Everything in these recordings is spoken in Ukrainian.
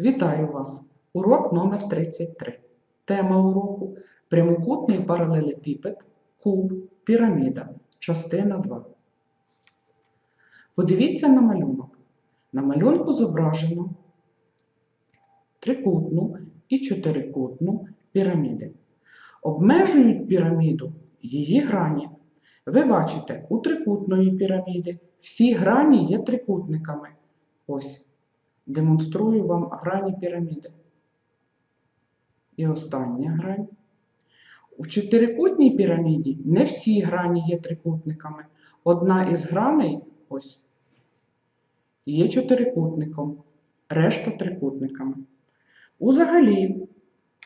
Вітаю вас! Урок номер 33. Тема уроку прямокутний паралелепіпед, куб, піраміда. Частина 2. Подивіться на малюнок. На малюнку зображено трикутну і чотирикутну піраміди. Обмежують піраміду її грані. Ви бачите, у трикутної піраміди всі грані є трикутниками. Ось. Демонструю вам грані піраміди. І остання грань. У чотирикутній піраміді не всі грані є трикутниками. Одна із граней ось, є чотирикутником, решта трикутниками. Узагалі,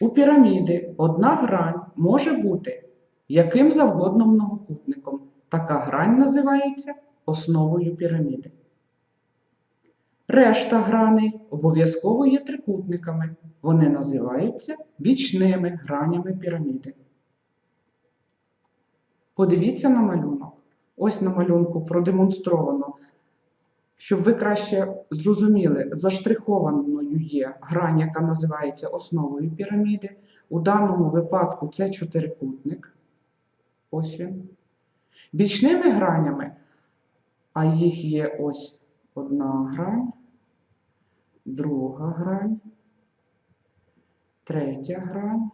у піраміди одна грань може бути яким завгодно многокутником. Така грань називається основою піраміди. Решта граней обов'язково є трикутниками. Вони називаються бічними гранями піраміди. Подивіться на малюнок. Ось на малюнку продемонстровано, щоб ви краще зрозуміли, заштрихованою є грань, яка називається основою піраміди. У даному випадку це чотирикутник. Ось він. Бічними гранями, а їх є ось одна грань, друга грань, третя грань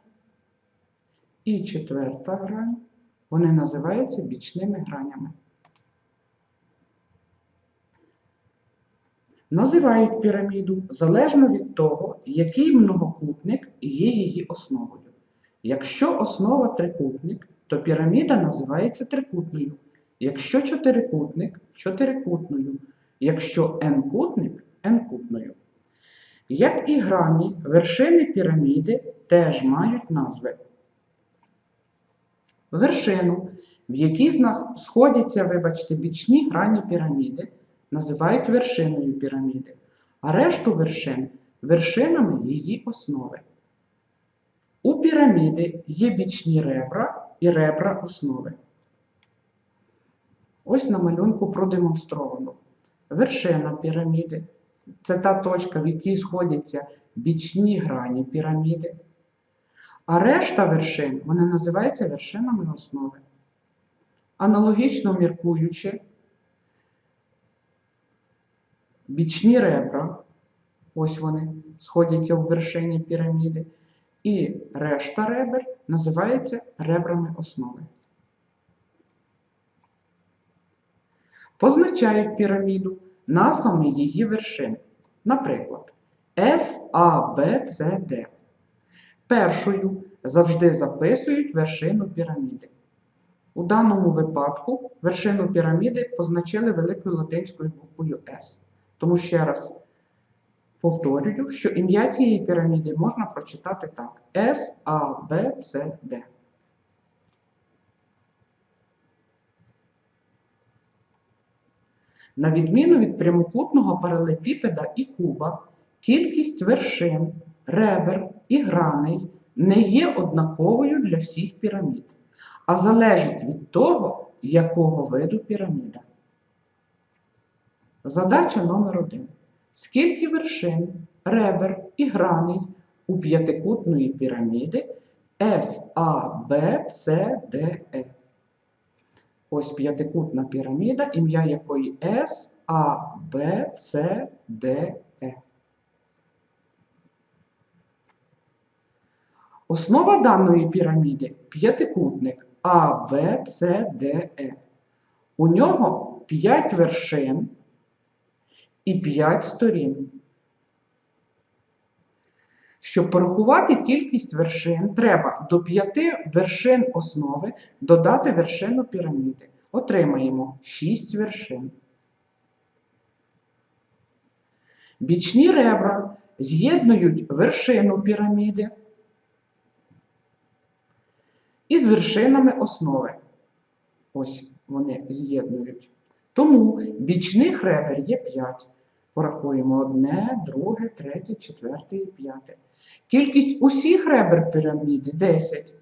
і четверта грань. Вони називаються бічними гранями. Називають піраміду залежно від того, який многокутник є її основою. Якщо основа трикутник, то піраміда називається трикутною. Якщо чотирикутник чотирикутною. Якщо n-кутник n-кутною. Як і грані, вершини піраміди теж мають назви. Вершину, в якій сходяться, вибачте, бічні грані піраміди, називають вершиною піраміди, а решту вершин вершинами її основи. У піраміди є бічні ребра і ребра основи. Ось на малюнку продемонстровано. Вершина піраміди це та точка, в якій сходяться бічні грані піраміди. А решта вершин вони називаються вершинами основи. Аналогічно міркуючи, бічні ребра, ось вони сходяться в вершині піраміди, і решта ребер називаються ребрами основи. Позначають піраміду назвами її вершин. Наприклад, С, А, Б, С, Д. Першою завжди записують вершину піраміди. У даному випадку вершину піраміди позначили великою латинською буквою С. Тому ще раз повторюю, що ім'я цієї піраміди можна прочитати так: С, А, Б, С, Д. На відміну від прямокутного паралепіпеда і куба, кількість вершин, ребер і граней не є однаковою для всіх пірамід, а залежить від того, якого виду піраміда. Задача номер один. Скільки вершин, ребер і граней у п'ятикутної піраміди С, А, Б, С, Д, Е? Ось п'ятикутна піраміда, ім'я якої С, А, Б, С, Д, Е. Основа даної піраміди п'ятикутник А, Б, С, Д, Е. У нього 5 вершин і 5 сторін. Щоб порахувати кількість вершин, треба до 5 вершин основи додати вершину піраміди. Отримаємо 6 вершин. Бічні ребра з'єднують вершину піраміди із вершинами основи. Ось вони з'єднують. Тому бічних ребер є 5. Порахуємо одне, друге, третє, четверте і п'яте. Кількість усіх ребер піраміди 10.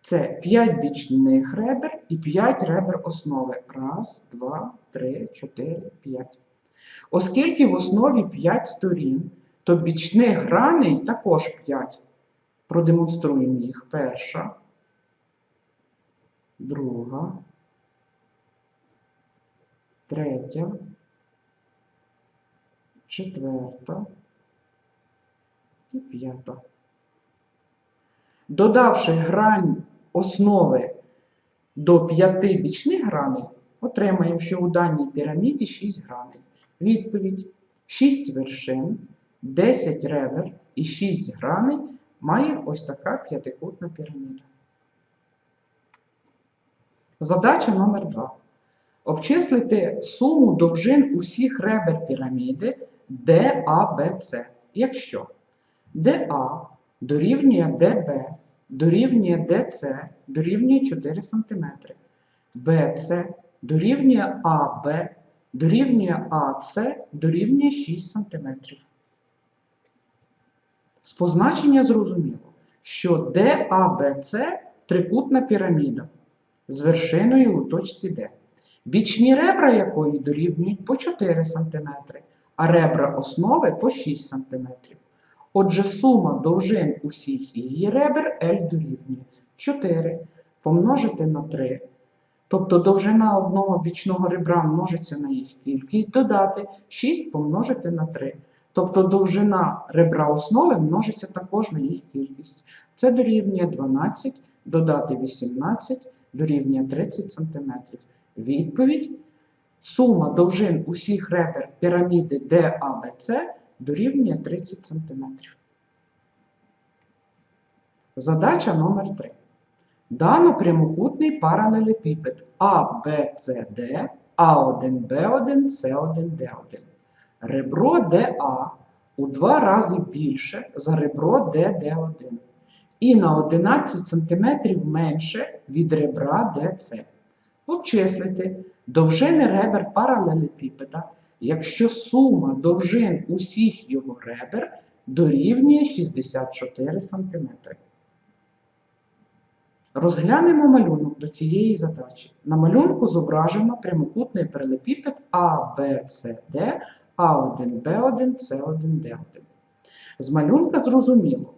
Це 5 бічних ребер і 5 ребер основи. Раз, два, три, чотири, п'ять. Оскільки в основі 5 сторін, то бічних граней також 5. Продемонструємо їх. Перша, друга, третя, четверта і п'ята. Додавши грань основи до п'яти бічних граней, отримаємо, що у даній піраміді 6 граней. Відповідь: 6 вершин, 10 ребер і 6 граней має ось така п'ятикутна піраміда. Задача номер 2. Обчислити суму довжин усіх ребер піраміди DABC, якщо DA дорівнює DB, дорівнює DC, дорівнює 4 см, BC дорівнює AB, дорівнює AC, дорівнює 6 см. З позначення зрозуміло, що DABC трикутна піраміда з вершиною у точці D, бічні ребра якої дорівнюють по 4 см, а ребра основи по 6 см. Отже, сума довжин усіх її ребер L дорівнює 4 помножити на 3. Тобто довжина одного бічного ребра множиться на їх кількість, додати 6 помножити на 3. Тобто довжина ребра основи множиться також на їх кількість. Це дорівнює 12, додати 18, дорівнює 30 см. Відповідь. Сума довжин усіх ребер піраміди DABC дорівнює 30 см. Задача номер 3. Дано прямокутний паралелепіпед ABCD, A1B1, C1D1. Ребро DA у два рази більше за ребро DD1 і на 11 см менше від ребра DC. Обчислити довжини ребер паралелепіпеда, якщо сума довжин усіх його ребер дорівнює 64 см. Розглянемо малюнок до цієї задачі. На малюнку зображено прямокутний паралелепіпед ABCD, A1B1, C1D1. З малюнка зрозуміло,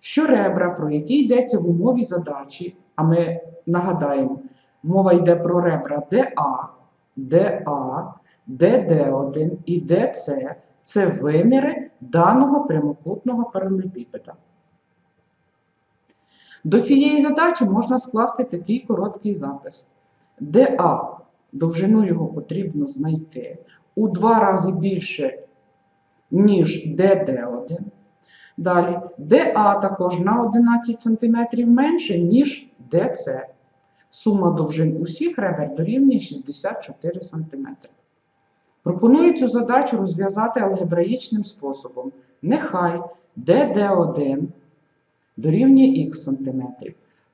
що ребра, про які йдеться в умові задачі, а ми нагадаємо, мова йде про ребра DA, DA, DD1 і DC – це виміри даного прямокутного паралелепіпеда. До цієї задачі можна скласти такий короткий запис. DA, довжину його потрібно знайти у два рази більше, ніж DD1. Далі, DA також на 11 см менше, ніж DC. Сума довжин усіх ребер дорівнює 64 см. Пропоную цю задачу розв'язати алгебраїчним способом. Нехай DD1 дорівнює х см.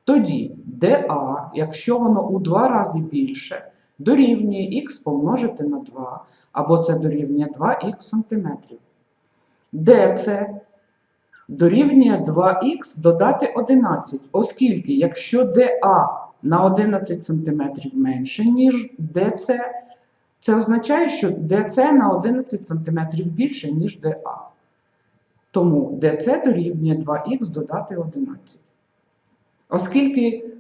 Тоді DA, якщо воно у два рази більше, дорівнює х помножити на 2, або це дорівнює 2х см. DC дорівнює 2х додати 11, оскільки якщо DA на 11 см менше, ніж DC, це означає, що DC на 11 см більше, ніж DA. Тому DC дорівнює 2х додати 11. Оскільки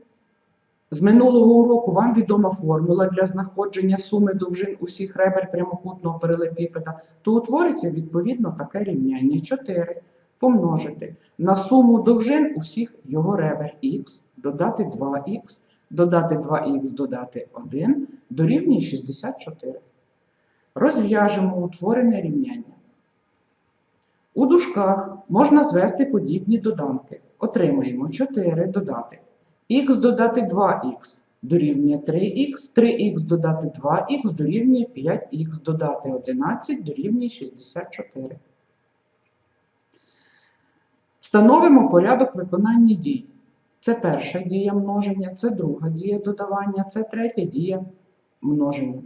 з минулого уроку вам відома формула для знаходження суми довжин усіх ребер прямокутного паралелепіпеда, то утвориться відповідно таке рівняння 4 помножити на суму довжин усіх його ребер х, додати 2х, додати 2х, додати 1 дорівнює 64. Розв'яжемо утворене рівняння. У дужках можна звести подібні доданки. Отримаємо 4 додати. х додати 2х дорівнює 3х, 3х додати 2х дорівнює 5х, додати 11 дорівнює 64. Встановимо порядок виконання дій. Це перша дія множення, це друга дія додавання, це третя дія множення.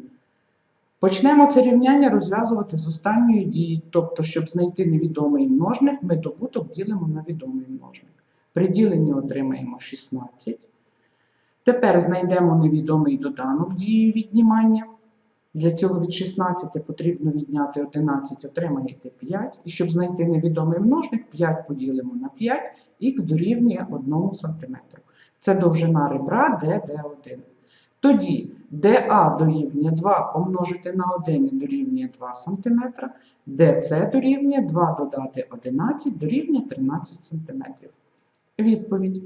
Почнемо це рівняння розв'язувати з останньої дії, тобто, щоб знайти невідомий множник, ми добуток ділимо на відомий множник. При діленні отримаємо 16. Тепер знайдемо невідомий доданок дії віднімання. Для цього від 16 потрібно відняти 11, отримаєте 5. І щоб знайти невідомий множник, 5 поділимо на 5, х дорівнює 1 см. Це довжина ребра ДД1. Тоді ДА дорівнює 2 помножити на 1 і дорівнює 2 см, ДЦ дорівнює 2 додати 11 дорівнює 13 см. Відповідь.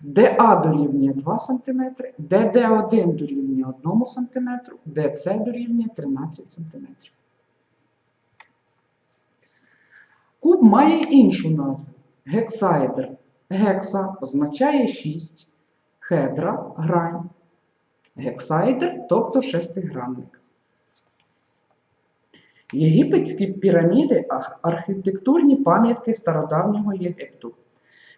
ДА дорівнює 2 см, ДД1 дорівнює 1 см, ДЦ дорівнює 13 см. Куб має іншу назву гексаедр. Гекса означає 6, хедра грань. Гексаедр, тобто шестигранник. Єгипетські піраміди архітектурні пам'ятки стародавнього Єгипту,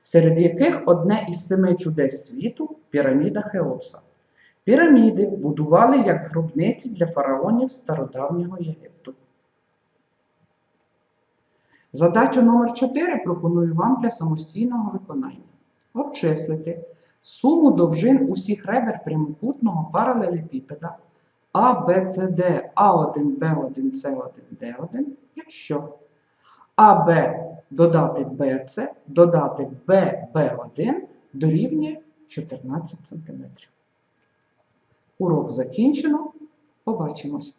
серед яких одне із семи чудес світу піраміда Хеопса. Піраміди будували як гробниці для фараонів стародавнього Єгипту. Задачу номер 4 пропоную вам для самостійного виконання. Обчислити суму довжин усіх ребер прямокутного паралелепіпеда А, Б, С, Д, А1, Б1, С1, Д1, якщо АБ додати БЦ додати ББ1 дорівнює 14 см. Урок закінчено. Побачимось.